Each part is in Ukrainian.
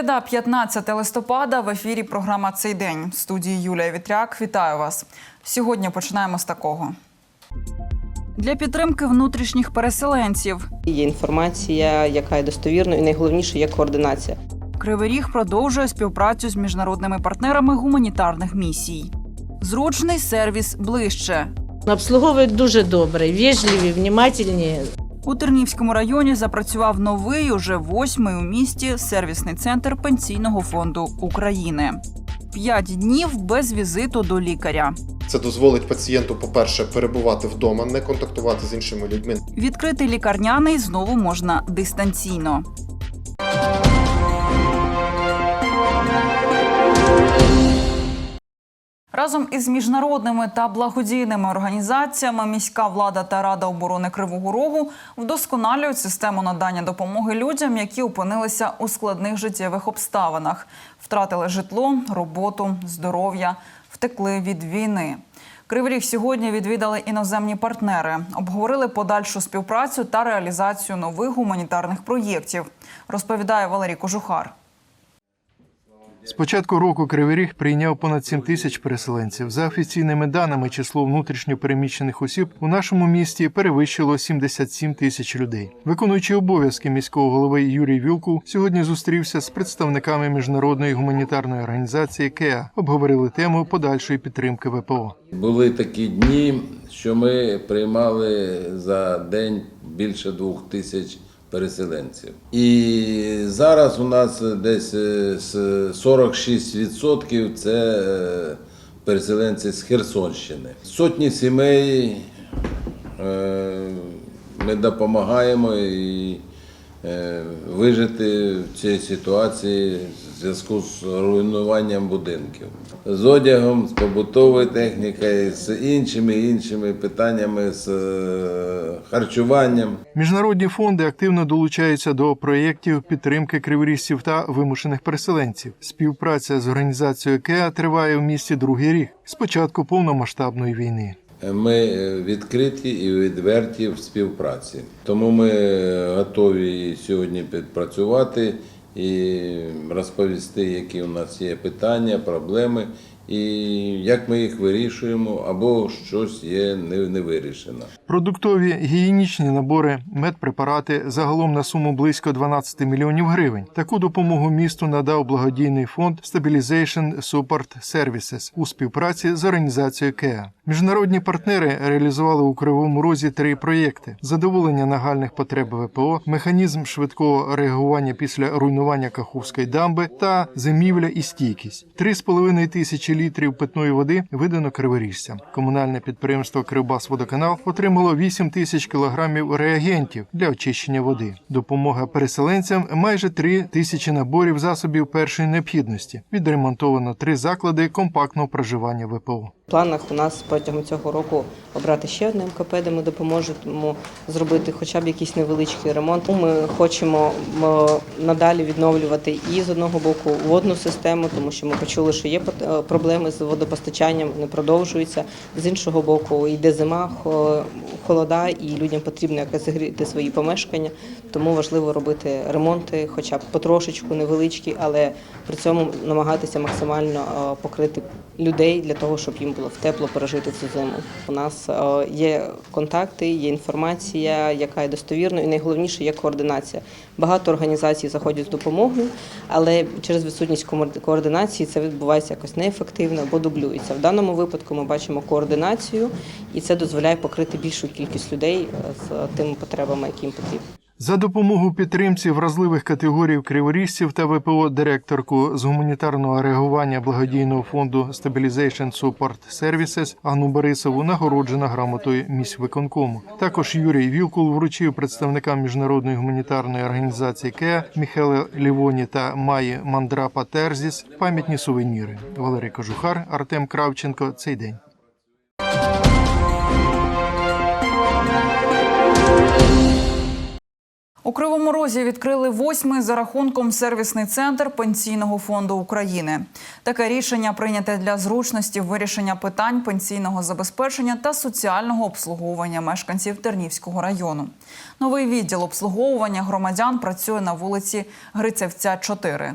Середа, 15 листопада. В ефірі програма Цей день. В студії Юлія Вітряк. Вітаю вас. Сьогодні починаємо з такого. Для підтримки внутрішніх переселенців Є інформація, яка є достовірною, і найголовніше є координація. Кривий Ріг продовжує співпрацю з міжнародними партнерами гуманітарних місій. Зручний сервіс ближче. Обслуговують дуже добре, вежливі, внимательні. У Тернівському районі запрацював новий, уже восьмий у місті сервісний центр пенсійного фонду України. П'ять днів без візиту до лікаря. Це дозволить пацієнту, по-перше, перебувати вдома, не контактувати з іншими людьми. Відкрити лікарняний знову можна дистанційно. Разом із міжнародними та благодійними організаціями міська влада та рада оборони Кривого Рогу вдосконалюють систему надання допомоги людям, які опинилися у складних життєвих обставинах, втратили житло, роботу, здоров'я, втекли від війни. Кривий Ріг сьогодні відвідали іноземні партнери, обговорили подальшу співпрацю та реалізацію нових гуманітарних проєктів. Розповідає Валерій Кожухар. З початку року Кривий Ріг прийняв понад 7 тисяч переселенців. За офіційними даними, число внутрішньо переміщених осіб у нашому місті перевищило 77 тисяч людей. Виконуючий обов'язки міського голови Юрій Вілкул сьогодні зустрівся з представниками міжнародної гуманітарної організації КЕА. Обговорили тему подальшої підтримки ВПО. Були такі дні, що ми приймали за день більше двох тисяч переселенців. І зараз у нас десь е, 46% це е, переселенці з Херсонщини. Сотні сімей е, ми допомагаємо і е, вижити в цій ситуації в зв'язку з руйнуванням будинків. З одягом, з побутовою технікою, з іншими іншими питаннями, з е, харчуванням. Міжнародні фонди активно долучаються до проєктів підтримки криворіжців та вимушених переселенців. Співпраця з організацією КЕА триває в місті другий рік з початку повномасштабної війни. Ми е, відкриті і відверті в співпраці. Тому ми готові сьогодні підпрацювати і розповісти, які у нас є питання, проблеми, і як ми їх вирішуємо, або щось є не, вирішено. Продуктові гігієнічні набори, медпрепарати загалом на суму близько 12 мільйонів гривень. Таку допомогу місту надав благодійний фонд Stabilization Support Services у співпраці з організацією КЕА. Міжнародні партнери реалізували у Кривому Розі три проєкти: задоволення нагальних потреб ВПО, механізм швидкого реагування після руйнування Каховської дамби та зимівля і стійкість. 3,5 тисячі літрів питної води видано криворіжцям. Комунальне підприємство Кривбасводоканал отримало 8 тисяч кілограмів реагентів для очищення води. Допомога переселенцям майже 3 тисячі наборів засобів першої необхідності. Відремонтовано три заклади компактного проживання ВПО. Планах у нас протягом цього року обрати ще одне МКП, де ми допоможемо зробити хоча б якийсь невеличкий ремонт. Ми хочемо надалі відновлювати і з одного боку водну систему, тому що ми почули, що є е, проблеми з водопостачанням, вони продовжуються. З іншого боку, йде зима, холода, і людям потрібно якось зігріти свої помешкання. Тому важливо робити ремонти, хоча б потрошечку невеличкі, але при цьому намагатися максимально е, покрити людей для того, щоб їм тепло пережити цю зиму. У нас е, є контакти, є інформація, яка є достовірною, і найголовніше є координація. Багато організацій заходять з допомогою, але через відсутність координації це відбувається якось неефективно або дублюється. В даному випадку ми бачимо координацію, і це дозволяє покрити більшу кількість людей е, з тими потребами, які їм потрібні. За допомогу підтримці вразливих категорій криворіжців та ВПО директорку з гуманітарного реагування благодійного фонду Stabilization Support Services Анну Борисову нагороджена грамотою міськвиконкому. Також Юрій Вілкул вручив представникам міжнародної гуманітарної організації КЕА Міхеле Лівоні та Маї Мандрапа Терзіс пам'ятні сувеніри. Валерій Кожухар, Артем Кравченко. Цей день. У Кривому Розі відкрили восьмий за рахунком сервісний центр Пенсійного фонду України. Таке рішення прийняте для зручності вирішення питань пенсійного забезпечення та соціального обслуговування мешканців Тернівського району. Новий відділ обслуговування громадян працює на вулиці Грицевця, 4.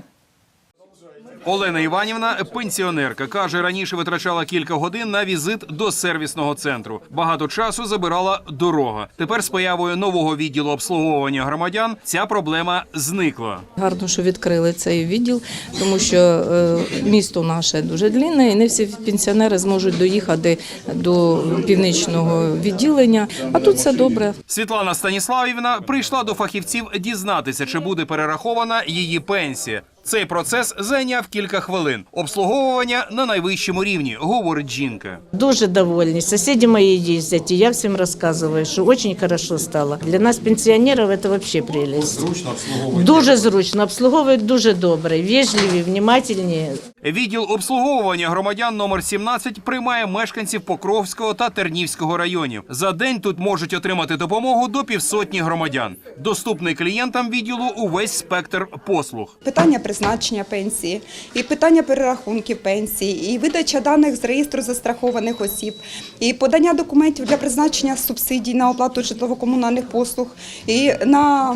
Олена Іванівна пенсіонерка каже, раніше витрачала кілька годин на візит до сервісного центру. Багато часу забирала дорога. Тепер з появою нового відділу обслуговування громадян ця проблема зникла. Гарно, що відкрили цей відділ, тому що е, місто наше дуже длинне, і не всі пенсіонери зможуть доїхати до північного відділення. А тут все добре. Світлана Станіславівна прийшла до фахівців дізнатися, чи буде перерахована її пенсія. Цей процес зайняв кілька хвилин. Обслуговування на найвищому рівні, говорить жінка. Дуже довольні. Сусіди мої їздять. і я всім розказую, що очень хорошо стало. Для нас, пенсіонерів це взагалі прелість. Зручно обслуговують? Дуже зручно. Обслуговують дуже добре, вежливі, внимательні. Відділ обслуговування громадян номер 17 приймає мешканців Покровського та Тернівського районів. За день тут можуть отримати допомогу до півсотні громадян. Доступний клієнтам відділу увесь спектр послуг. питання призначення пенсії, і питання перерахунків пенсії, і видача даних з реєстру застрахованих осіб, і подання документів для призначення субсидій на оплату житлово-комунальних послуг, і на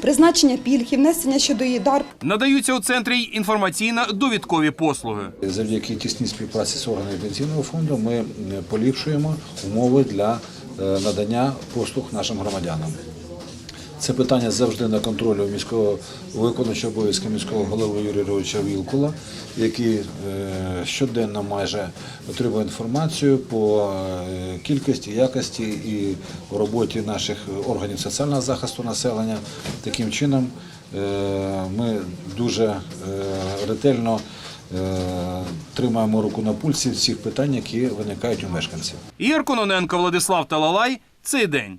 призначення пільг, і внесення щодо її дар Надаються у центрі й інформаційно-довідкові послуги. Завдяки тісній співпраці з органами пенсійного фонду ми е, поліпшуємо умови для е, надання послуг нашим громадянам. Це питання завжди на контролі міського виконуючого обов'язки міського голови Юрія Ровича Вілкула, який е, щоденно майже отримує інформацію по е, кількості, якості і роботі наших органів соціального захисту населення. Таким чином е, ми дуже ретельно тримаємо руку на пульсі всіх питань, які виникають у мешканців. Ігор Кононенко, Владислав Талалай. Цей день.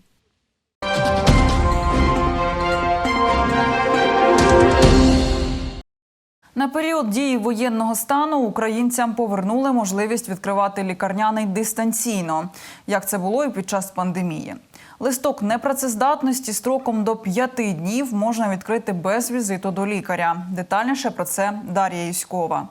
На період дії воєнного стану українцям повернули можливість відкривати лікарняний дистанційно, як це було і під час пандемії. Листок непрацездатності строком до п'яти днів можна відкрити без візиту до лікаря. Детальніше про це Дар'я Юськова.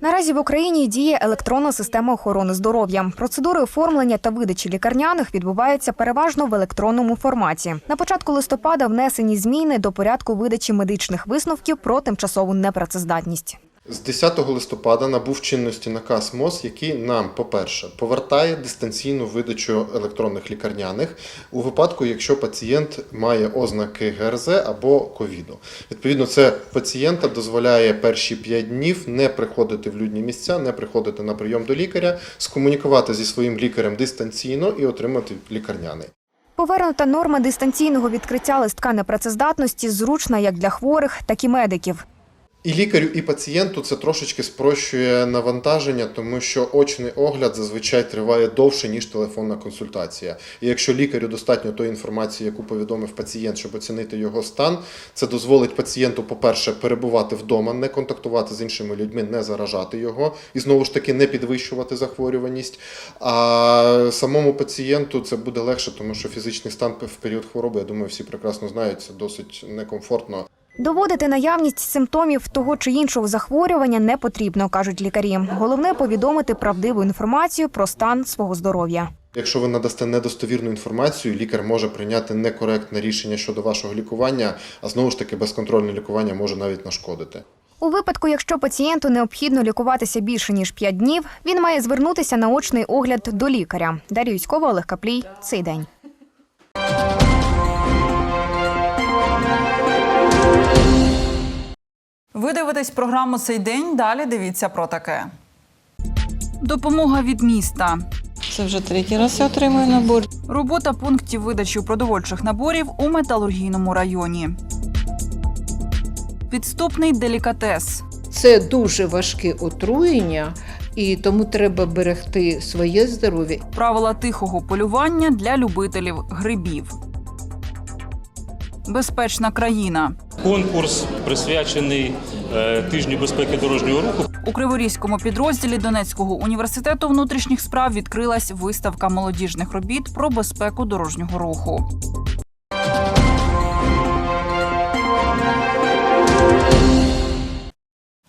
Наразі в Україні діє електронна система охорони здоров'я. Процедури оформлення та видачі лікарняних відбуваються переважно в електронному форматі. На початку листопада внесені зміни до порядку видачі медичних висновків про тимчасову непрацездатність. З 10 листопада набув чинності наказ МОЗ, який нам, по-перше, повертає дистанційну видачу електронних лікарняних у випадку, якщо пацієнт має ознаки ГРЗ або ковіду. Відповідно, це пацієнта дозволяє перші 5 днів не приходити в людні місця, не приходити на прийом до лікаря, скомунікувати зі своїм лікарем дистанційно і отримати лікарняний. Повернута норма дистанційного відкриття листка непрацездатності зручна як для хворих, так і медиків. І лікарю, і пацієнту це трошечки спрощує навантаження, тому що очний огляд зазвичай триває довше, ніж телефонна консультація. І якщо лікарю достатньо тої інформації, яку повідомив пацієнт, щоб оцінити його стан, це дозволить пацієнту, по-перше, перебувати вдома, не контактувати з іншими людьми, не заражати його і знову ж таки не підвищувати захворюваність. А самому пацієнту це буде легше, тому що фізичний стан в період хвороби, я думаю, всі прекрасно знають, це досить некомфортно. Доводити наявність симптомів того чи іншого захворювання не потрібно, кажуть лікарі. Головне повідомити правдиву інформацію про стан свого здоров'я. Якщо ви надасте недостовірну інформацію, лікар може прийняти некоректне рішення щодо вашого лікування, а знову ж таки безконтрольне лікування може навіть нашкодити. У випадку, якщо пацієнту необхідно лікуватися більше ніж 5 днів, він має звернутися на очний огляд до лікаря. Дар'я Юськова, Олег Каплій. Цей день. Ви дивитесь програму цей день. Далі дивіться про таке. Допомога від міста. Це вже третій раз я отримую набор. Робота пунктів видачі продовольчих наборів у металургійному районі. Підступний делікатес. Це дуже важке отруєння, і тому треба берегти своє здоров'я. Правила тихого полювання для любителів грибів. Безпечна країна. Конкурс присвячений е, тижню безпеки дорожнього руху. У Криворізькому підрозділі Донецького університету внутрішніх справ відкрилась виставка молодіжних робіт про безпеку дорожнього руху.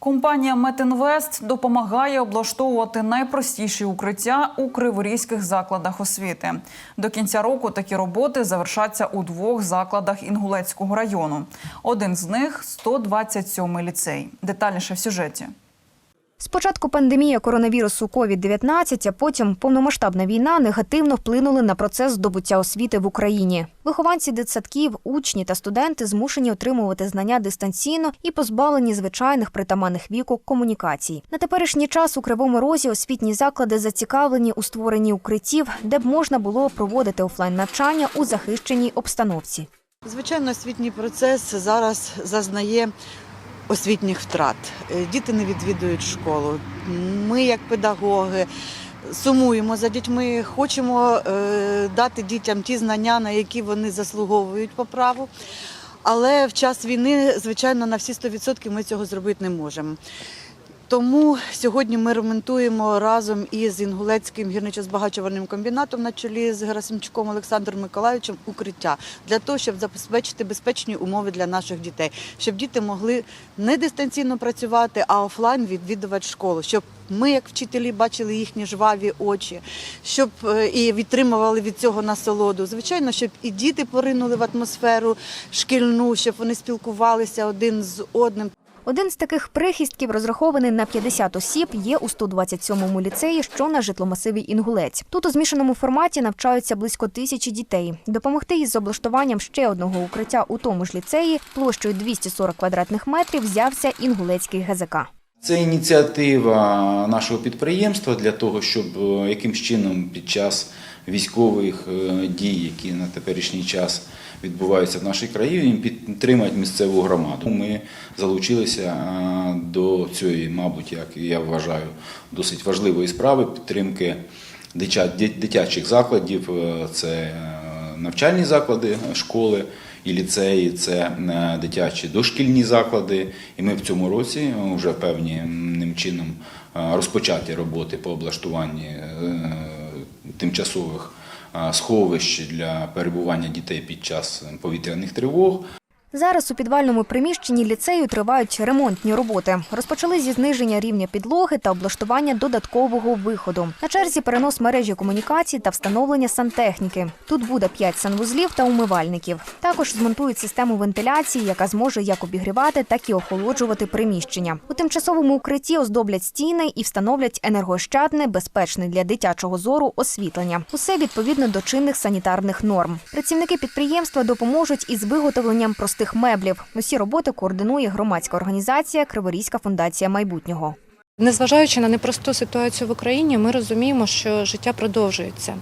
Компанія Метінвест допомагає облаштовувати найпростіші укриття у криворізьких закладах освіти. До кінця року такі роботи завершаться у двох закладах Інгулецького району. Один з них 127 ліцей. Детальніше в сюжеті. Спочатку пандемія коронавірусу COVID-19, а потім повномасштабна війна негативно вплинули на процес здобуття освіти в Україні. Вихованці дитсадків, учні та студенти змушені отримувати знання дистанційно і позбавлені звичайних притаманних віку комунікацій. На теперішній час у Кривому Розі освітні заклади зацікавлені у створенні укриттів, де б можна було проводити офлайн навчання у захищеній обстановці. Звичайно, освітній процес зараз зазнає освітніх втрат. Е, Діти не відвідують школу. Ми, як педагоги, сумуємо за дітьми, хочемо е, дати дітям ті знання, на які вони заслуговують по праву. Але в час війни, звичайно, на всі 100% ми цього зробити не можемо. Тому сьогодні ми ремонтуємо разом із Інгулецьким гірничо-збагачувальним комбінатом на чолі з Герасимчуком Олександром Миколаївичем укриття для того, щоб забезпечити безпечні умови для наших дітей, щоб діти могли не дистанційно працювати, а офлайн відвідувати школу, щоб ми, як вчителі, бачили їхні жваві очі, щоб е, і відтримували від цього насолоду. Звичайно, щоб і діти поринули в атмосферу шкільну, щоб вони спілкувалися один з одним. Один з таких прихистків, розрахований на 50 осіб, є у 127-му ліцеї, що на житломасиві Інгулець. Тут у змішаному форматі навчаються близько тисячі дітей. Допомогти із облаштуванням ще одного укриття у тому ж ліцеї площею 240 квадратних метрів взявся інгулецький ГЗК. Це ініціатива нашого підприємства для того, щоб е, якимсь чином під час військових е, дій, які на теперішній час відбуваються в нашій країні, підтримати місцеву громаду. Ми залучилися е, до цієї, мабуть, як я вважаю, досить важливої справи підтримки дитячих закладів. Е, Це е, навчальні заклади, школи і ліцеї, це дитячі дошкільні заклади. І ми в цьому році вже певним чином розпочаті роботи по облаштуванні тимчасових сховищ для перебування дітей під час повітряних тривог. Зараз у підвальному приміщенні ліцею тривають ремонтні роботи. Розпочали зі зниження рівня підлоги та облаштування додаткового виходу. На черзі перенос мережі комунікацій та встановлення сантехніки. Тут буде 5 санвузлів та умивальників. Також змонтують систему вентиляції, яка зможе як обігрівати, так і охолоджувати приміщення. У тимчасовому укритті оздоблять стіни і встановлять енергоощадне, безпечне для дитячого зору освітлення. Усе відповідно до чинних санітарних норм. Працівники підприємства допоможуть із виготовленням простих меблів. Усі роботи координує громадська організація Криворізька фундація майбутнього. Незважаючи на непросту ситуацію в Україні, ми розуміємо, що життя продовжується.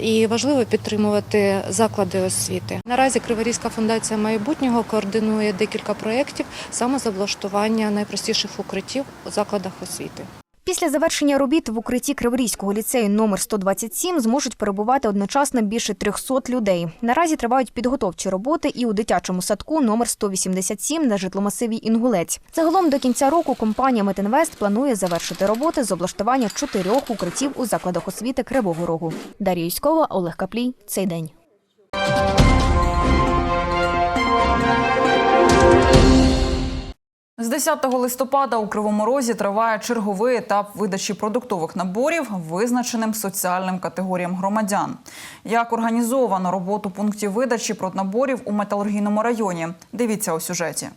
І важливо підтримувати заклади освіти. Наразі Криворізька фундація майбутнього координує декілька проєктів саме з облаштування найпростіших укриттів у закладах освіти. Після завершення робіт в укритті Криворізького ліцею номер 127 зможуть перебувати одночасно більше 300 людей. Наразі тривають підготовчі роботи і у дитячому садку номер 187 на житломасиві Інгулець. Загалом до кінця року компанія Метинвест планує завершити роботи з облаштування чотирьох укриттів у закладах освіти Кривого Рогу. Дар'я Юськова, Олег Каплій. Цей день. 10 листопада у Кривому Розі триває черговий етап видачі продуктових наборів визначеним соціальним категоріям громадян. Як організовано роботу пунктів видачі проднаборів у металургійному районі? Дивіться у сюжеті.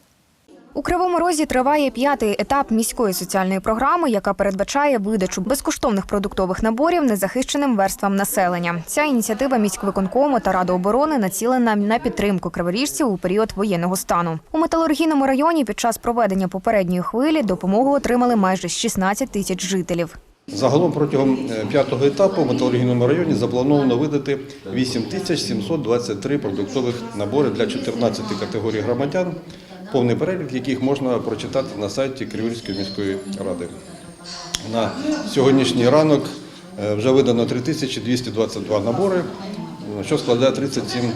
У Кривому Розі триває п'ятий етап міської соціальної програми, яка передбачає видачу безкоштовних продуктових наборів незахищеним верствам населення. Ця ініціатива міськвиконкому та Ради оборони націлена на підтримку криворіжців у період воєнного стану. У металургійному районі під час проведення попередньої хвилі допомогу отримали майже 16 тисяч жителів. Загалом протягом е, п'ятого етапу в металургійному районі заплановано видати 8723 продуктових набори для 14 категорій громадян, повний перелік яких можна прочитати на сайті Криворізької міської ради. На сьогоднішній ранок е, вже видано 3222 набори, що складає 37%.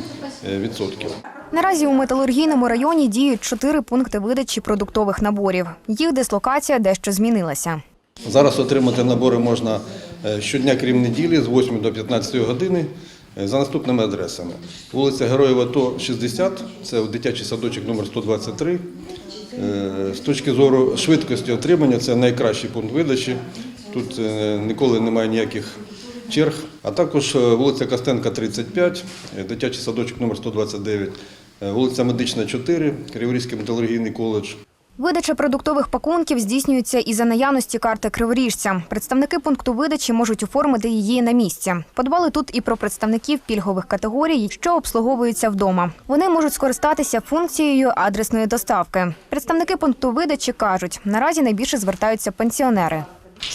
Наразі у металургійному районі діють чотири пункти видачі продуктових наборів. Їх дислокація дещо змінилася. Зараз отримати набори можна е, щодня, крім неділі, з 8 до 15 години е, за наступними адресами. Вулиця Героїв АТО 60, це дитячий садочок номер 123. Е, З точки зору швидкості отримання, це найкращий пункт видачі. Тут е, ніколи немає ніяких черг. А також е, вулиця Костенка, 35, е, дитячий садочок номер 129, е, вулиця Медична, 4, Криворізький металургійний коледж. Видача продуктових пакунків здійснюється і за наявності карти криворіжця. Представники пункту видачі можуть оформити її на місці. Подбали тут і про представників пільгових категорій, що обслуговуються вдома. Вони можуть скористатися функцією адресної доставки. Представники пункту видачі кажуть, наразі найбільше звертаються пенсіонери.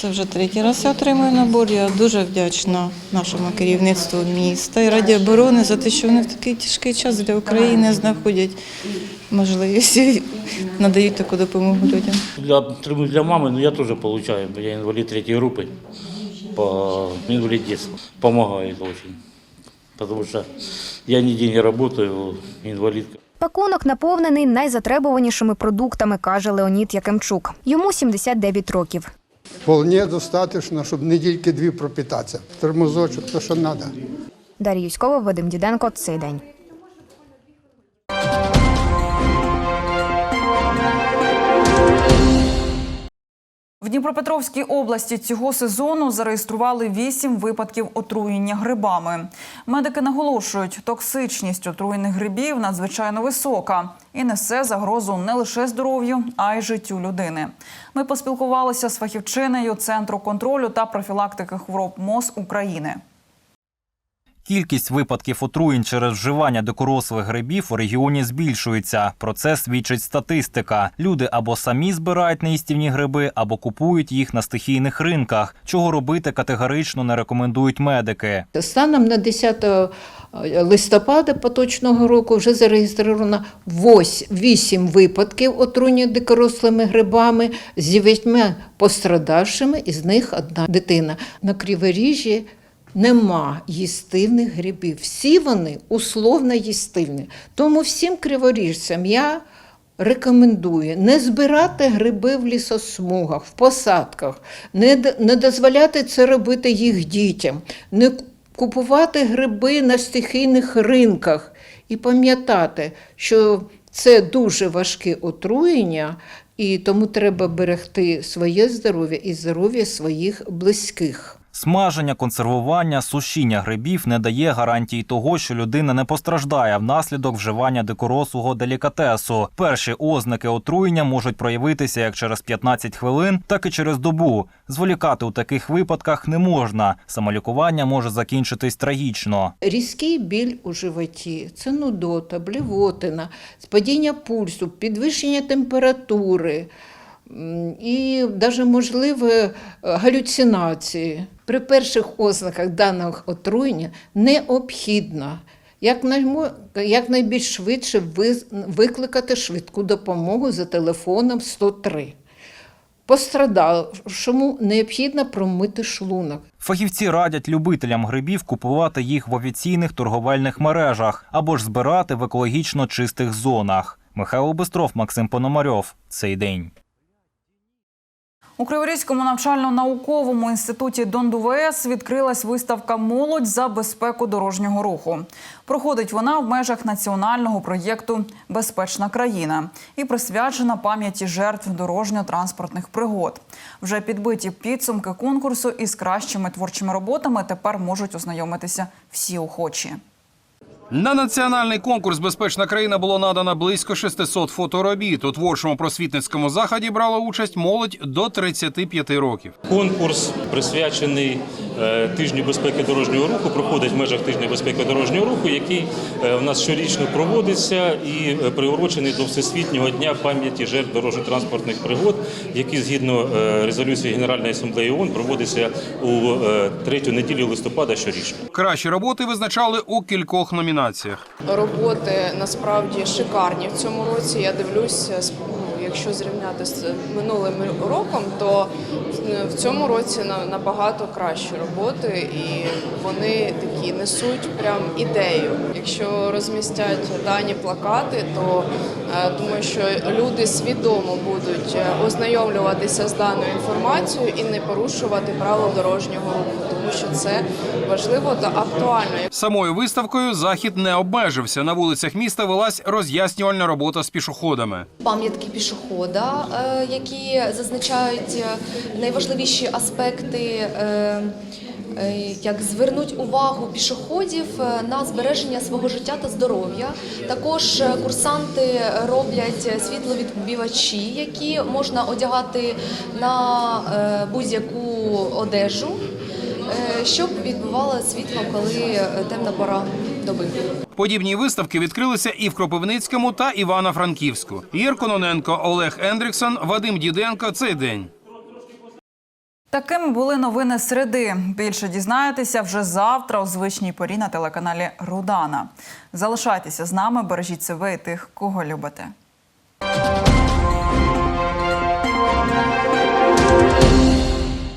Це вже третій раз я отримую набор. Я дуже вдячна нашому керівництву міста і Раді оборони за те, що вони в такий тяжкий час для України знаходять можливість і надають таку допомогу людям. Для, отримую для мами, ну я теж получаю, бо я інвалід третьої групи по инвалидизму. Помогает очень. Потому что я нигде не работаю, инвалидка. Пакунок наповнений найзатребуванішими продуктами, каже Леонід Якимчук. Йому 79 років. Вполне достатньо, щоб не тільки дві пропитатися. Термозочок, то що треба. Дар'я Юськова, Вадим Діденко. Цей день. В Дніпропетровській області цього сезону зареєстрували вісім випадків отруєння грибами. Медики наголошують, токсичність отруєних грибів надзвичайно висока і несе загрозу не лише здоров'ю, а й життю людини. Ми поспілкувалися з фахівчинею Центру контролю та профілактики хвороб МОЗ України. Кількість випадків отруєнь через вживання дикорослих грибів у регіоні збільшується. Про це свідчить статистика. Люди або самі збирають неїстівні гриби, або купують їх на стихійних ринках. Чого робити категорично не рекомендують медики. Станом на 10 листопада поточного року вже зареєстровано 8 випадків отруєння дикорослими грибами з 9 пострадавшими, із них одна дитина. На Криворіжжі нема їстивних грибів. Всі вони условно їстивні. Тому всім криворіжцям я рекомендую не збирати гриби в лісосмугах, в посадках, не, не дозволяти це робити їх дітям, не купувати гриби на стихійних ринках і пам'ятати, що це дуже важке отруєння, і тому треба берегти своє здоров'я і здоров'я своїх близьких. Смаження, консервування, сушіння грибів не дає гарантії того, що людина не постраждає внаслідок вживання дикорослого делікатесу. Перші ознаки отруєння можуть проявитися як через 15 хвилин, так і через добу. Зволікати у таких випадках не можна. Самолікування може закінчитись трагічно. Різкий біль у животі, це нудота, блівотина, спадіння пульсу, підвищення температури і навіть можливе е, галюцинації. При перших ознаках даного отруєння необхідно якнайбільш швидше викликати швидку допомогу за телефоном 103. Пострадавшому необхідно промити шлунок. Фахівці радять любителям грибів купувати їх в офіційних торговельних мережах або ж збирати в екологічно чистих зонах. Михайло Бистров, Максим Пономарьов. Цей день. У Криворізькому навчально-науковому інституті ДонДУВС відкрилась виставка Молодь за безпеку дорожнього руху. Проходить вона в межах національного проєкту Безпечна країна і присвячена пам'яті жертв дорожньо-транспортних пригод. Вже підбиті підсумки конкурсу із кращими творчими роботами тепер можуть ознайомитися всі охочі. На національний конкурс Безпечна країна було надано близько 600 фоторобіт. У творчому просвітницькому заході брала участь молодь до 35 років. Конкурс присвячений е, тижню безпеки дорожнього руху, проходить в межах тижня безпеки дорожнього руху, який е, в нас щорічно проводиться і е, приурочений до Всесвітнього дня пам'яті жертв дорожньо-транспортних пригод, який згідно резолюції Генеральної асамблеї ООН проводиться у третю неділю листопада щорічно. Кращі роботи визначали у кількох номінаціях. Роботи насправді шикарні в цьому році. Я дивлюся, з- ну, якщо зрівняти з минулим роком, то в цьому році на- набагато кращі роботи, і вони такі несуть прям ідею. Якщо розмістять дані плакати, то е, думаю, що люди свідомо будуть е, ознайомлюватися з даною інформацією і не порушувати правил дорожнього руху, що це важливо та актуально. Самою виставкою захід не обмежився. На вулицях міста велась роз'яснювальна робота з пішоходами. пам'ятки пішохода, е, які зазначають е, найважливіші аспекти. е, Як звернуть увагу пішоходів на збереження свого життя та здоров'я. Також курсанти роблять світловідбивачі, які можна одягати на будь-яку одежу, щоб відбивало світло, коли е, темна пора доби. Подібні виставки відкрилися і в Кропивницькому та Івано-Франківську. Ір Кононенко, Олег Ендріксон, Вадим Діденко. Цей день. Такими були новини середи. Більше дізнаєтеся вже завтра у звичній порі на телеканалі Рудана. Залишайтеся з нами, бережіть себе і тих, кого любите.